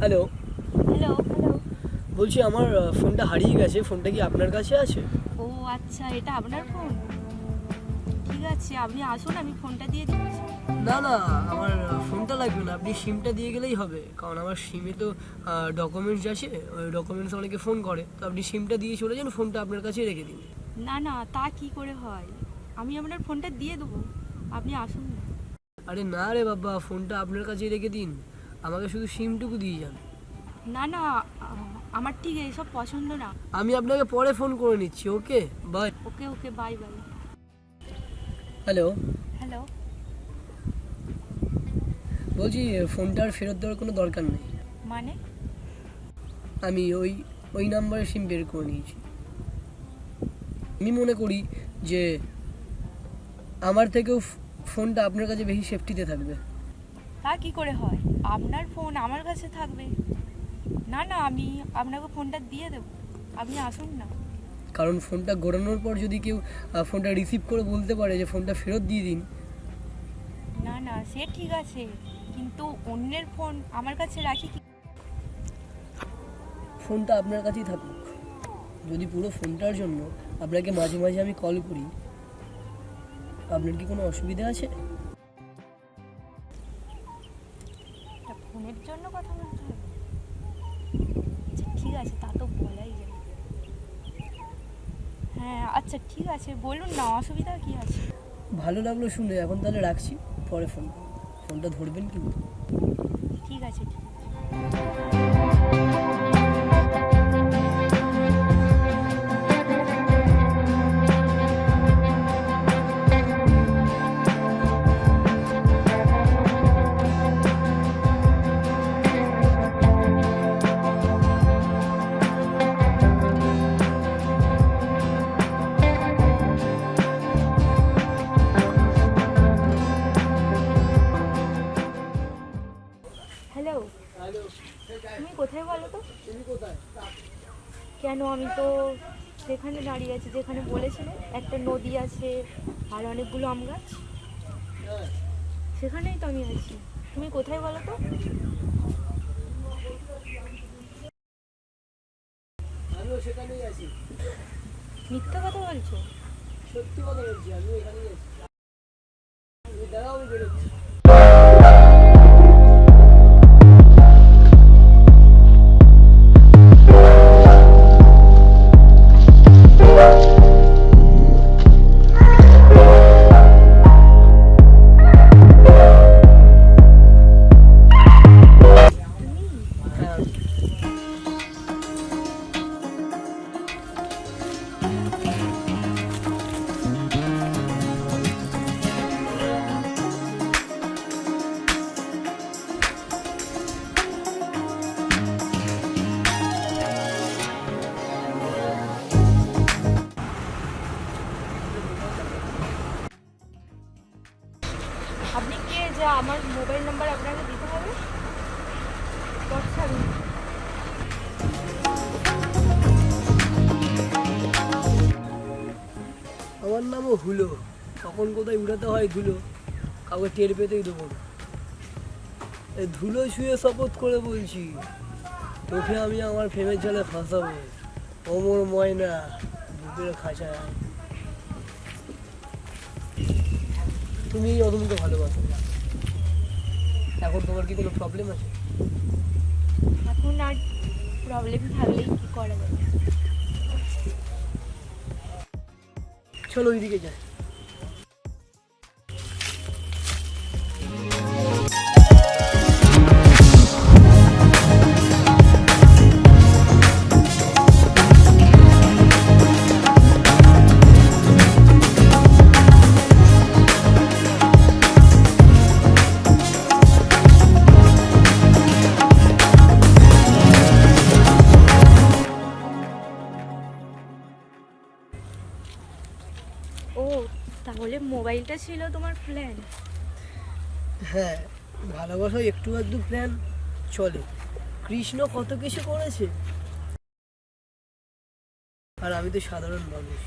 Hello hello hello বলছি আমার ফোনটা হারিয়ে গেছে ফোনটা কি আপনার কাছে আছে? ও আচ্ছা এটা আপনার ফোন? ঠিক আছে আপনি আসুন আমি ফোনটা দিয়ে দিচ্ছি না না আমার ফোনটা লাগবে না আপনি সিমটা দিয়ে গেলেই হবে। কারণ আমার সিমে তো ডকুমেন্টস আছে ওই ডকুমেন্টস অনেকে ফোন করে। তো আপনি সিমটা দিয়ে চলে যান ফোনটা আপনার কাছেই রেখে দিন। না না তা কি করে হয়? আমি আপনার ফোনটা দিয়ে দেবো। আপনি আসুন আরে না রে বাবা ফোনটা আপনার কাছেই রেখে দিন। আমাকে শুধু সিমটুকু দিয়ে যান। না না আমার ঠিক এসব পছন্দ না। আমি আপনাকে পরে ফোন করে নিচ্ছি okay bye okay okay bye bye hello hello বলছি ফোনটা আর ফেরত দেওয়ার কোনো দরকার নেই। মানে? আমি ওই ওই নাম্বারে সিম বের করে নিয়েছি। আমি মনে করি যে আমার থেকেও ফোনটা আপনার কাছে বেশি সেফটিতে থাকবে। তা কি করে হয়? আপনার ফোন আমার কাছে থাকবে। না না আমি আপনাকে ফোনটা দিয়ে দেবো। আপনি আসুন না। কারণ ফোনটা গড়ানোর পর যদি কেউ ফোনটা রিসিভ করে বলতে পারে যে ফোনটা ফেরত দিয়ে দিন। না না সে ঠিক আছে। কিন্তু অন্যের ফোন আমার কাছে রাখি কি? ফোনটা আপনার কাছেই থাকুক। যদি পুরো ফোনটার জন্য আপনাকে মাঝে মাঝে আমি কল করি আপনার কি কোনো অসুবিধা আছে? আছে তা তো বলাই যায়। হ্যাঁ আচ্ছা ঠিক আছে বলুন না অসুবিধা কি আছে? ভালো লাগল শুনে এখন তাহলে রাখছি পরে ফোন ফোনটা ধরবেন কিন্তু। ঠিক আছে ঠিক আছে। কোথায় বলো তো? কেন আমি তো সেখানে দাঁড়িয়ে আছি যেখানে বলেছিলে একটা নদী আছে আর অনেকগুলো আম গাছ। সেখানেই তো আমি আছি। তুমি কোথায় বলো তো? আমিও সেখানেই আছি। মিথ্যা কথা বলছো? সত্যি কথা বলছি আমি এখানেই আছি। দাঁড়াও আমি বেরোচ্ছি। আপনি কে যে আমার মোবাইল নাম্বার আপনাকে দিতে হবে? আমার নামও হুলো। কখন কোথায় উড়াতে হয় ধুলো, কাউকে টের পেতেই দেবো ধুলো শুয়ে শপথ করে বলছি, তোকে আমি আমার প্রেমের জলে ফাঁসাবো। অমর ময়না বুকের খাঁচায়। তুমি অদমকে ভালোবাসো। এখন তোমার কি কোনো প্রবলেম আছে? এখন আর প্রবলেম থাকলেই কি করা যাবে? চলো ওইদিকে যাই। তাহলে মোবাইলটা ছিল তোমার প্ল্যান হ্যাঁ ভালোবাসা একটু আধটু প্ল্যান চলে। কৃষ্ণ কত কিছু করেছে? আর আমি তো সাধারণ মানুষ।